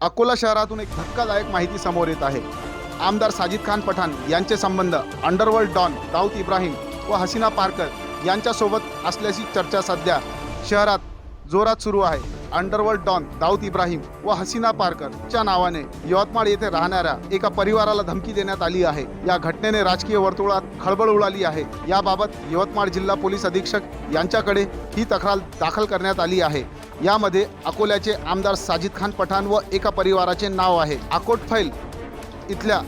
अकोला शहरातून एक धक्कादायक माहिती समोर येत आहे. आमदार साजिद खान पठाण यांचे संबंध अंडरवर्ल्ड डॉन दाऊद इब्राहिम व हसीना पारकर यांच्यासोबत असल्याची चर्चा सध्या शहरात जोरात सुरू आहे. अंडरवर्ल्ड डॉन दाऊद इब्राहिम व हसीना पारकरच्या नावाने यवतमाळ येथे राहणाऱ्या एका परिवाराला धमकी देण्यात आली आहे. या घटनेने राजकीय वर्तुळात खळबळ उडाली आहे. याबाबत यवतमाळ जिल्हा पोलीस अधीक्षक यांच्याकडे ही तक्रार दाखल करण्यात आली आहे. यामध्ये अकोल्याचे आमदार साजिद खान पठाण व एका परिवाराचे नाव आहे. अकोट फैल इथल्या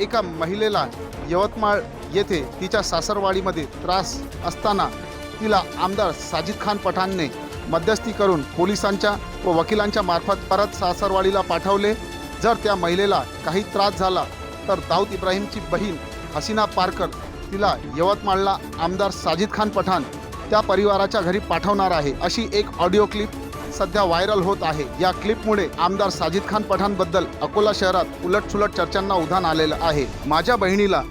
एका महिलेला यवतमाळ येथे तिच्या सासरवाडीमध्ये त्रास असताना तिला आमदार साजिद खान पठाणने मध्यस्थी करून पोलिसांच्या व वकिलांच्या मार्फत परत सासरवाडीला पाठवले. जर त्या महिलेला काही त्रास झाला तर दाऊद इब्राहिमची बहीण हसीना पारकर तिला यवतमाळला आमदार साजिद खान पठाण त्या परिवाराच्या घरी पाठवणार आहे अशी एक ऑडिओ क्लिप सध्या व्हायरल होत आहे. या क्लिपमुळे आमदार साजिद खान पठाणबद्दल अकोला शहरात उलटसुलट चर्चांना उधाण आलेलं आहे. माझ्या बहिणीला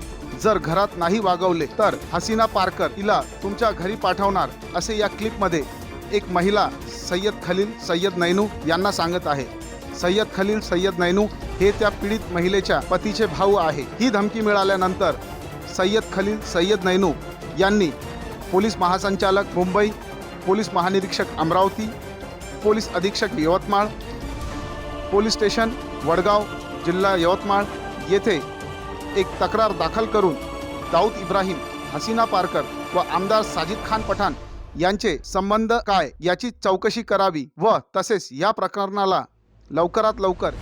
जर घरात नाही वागवले तर हसीना पारकर हिला तुमच्या घरी पाठवणार असे या क्लिपमध्ये एक महिला सय्यद खलील सय्यद नैनू यांना सांगत आहे. सय्यद खलील सय्यद नैनू हे त्या पीडित महिलेच्या पतीचे भाऊ आहे. ही धमकी मिळाल्यानंतर सय्यद खलील सय्यद नैनू यांनी पोलीस महासंचालक मुंबई पोलीस महानिरीक्षक अमरावती पोलीस अधीक्षक यवतमाळ पोलीस स्टेशन वडगाव जिल्हा यवतमाळ येथे एक तक्रार दाखल करून दाऊद इब्राहिम हसीना पारकर व आमदार साजिद खान पठाण यांचे संबंध काय याची चौकशी करावी व तसेच या प्रकरणाला लवकरात लवकर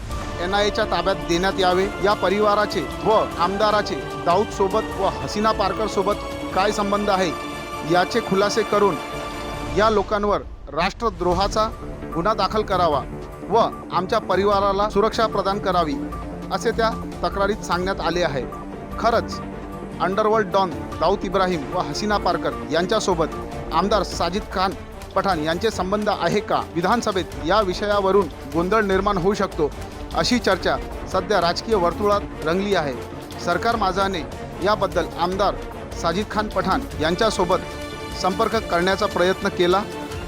एन आय एच्या ताब्यात देण्यात यावे. या परिवाराचे व आमदाराचे दाऊद सोबत व हसीना पारकर सोबत काय संबंध आहे याचे खुलासे करून या लोकांवर राष्ट्रद्रोहाचा गुन्हा दाखल करावा व आमच्या परिवाराला सुरक्षा प्रदान करावी असे त्या तक्रारीत सांगण्यात आले आहे. खरंच अंडरवर्ल्ड डॉन दाऊद इब्राहिम व हसीना पारकर यांच्यासोबत आमदार साजिद खान पठाण यांचे संबंध आहे का? विधानसभेत या विषयावरून गोंधळ निर्माण होऊ शकतो अशी चर्चा सध्या राजकीय वर्तुळात रंगली आहे. सरकार माझाने याबद्दल आमदार साजिद खान पठाण यांच्यासोबत संपर्क करण्याचा प्रयत्न केला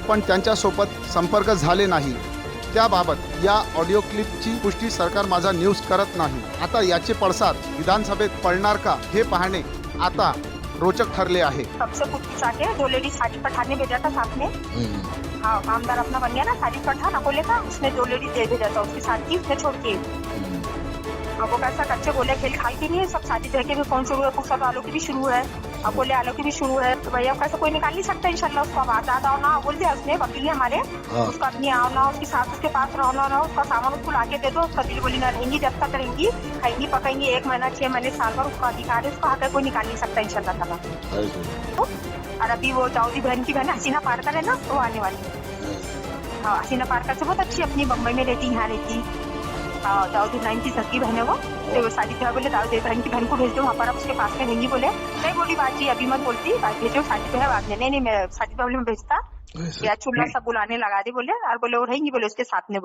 पण त्यांच्यासोबत संपर्क झाले नाही. त्याबाबत या ऑडिओ क्लिपची पुष्टी सरकार माझा न्यूज करत नाही. आता याचे पडसाद विधानसभेत पडणार का हे पाहणे आता रोचक ठरले आहे. सबसे पूछा के दो साड़ी पठान ने भेजा था साथ में। हाँ आमदार अपना बन गया ना साड़ी पठान अकोले का उसने दो लेडीज दे भेजा था उसकी शादी उसने छोड़ के। अब वो कैसा कच्चे बोले खेल खाई की नहीं है सब शादी रह के भी कौन शुरू है कुछ सब आलू की भी शुरू है अकोले आलू की भी शुरू है। तो भैया कैसे कोई निकाल नहीं सकता इंशाल्लाह उसको अब आज़ाद आओ ना बोल दिया उसने वकील है हमारे। उसका अपनी आओ ना उसकी सास उसके पास रहो ना उसका सामान उसको ला के दे दो उसका दिल बोली ना रहेंगी जब तक रहेंगी खाएँगी पकाएँगी एक महीना छह महीने साल भर उसका अधिकार है उसको आकर कोई निकाल नहीं सकता इंशाल्लाह ताला। और अभी वो दाऊदी बहन की बहन हसीना पारकर है ना वो आने वाली। है। हाँ हसीना पारकर से बहुत अच्छी अपनी बम्बई में रहती यहाँ रहती। हाँ दाऊदी बहन की सगी बहन है वो। तो शादी ब्याह बोले दाऊदी बहन की बहन को भेज दो वहाँ पर आप उसके पास में रहेंगी बोले। नहीं बोली बाजी अभी मत बोलती बात भेजो शादी ब्याह बाद में। नहीं नहीं मैं शादी बोले मैं भेजता। या चूल्हा सब बुलाने लगा दे बोले। और बोले वो रहेंगी बोले उसके साथ में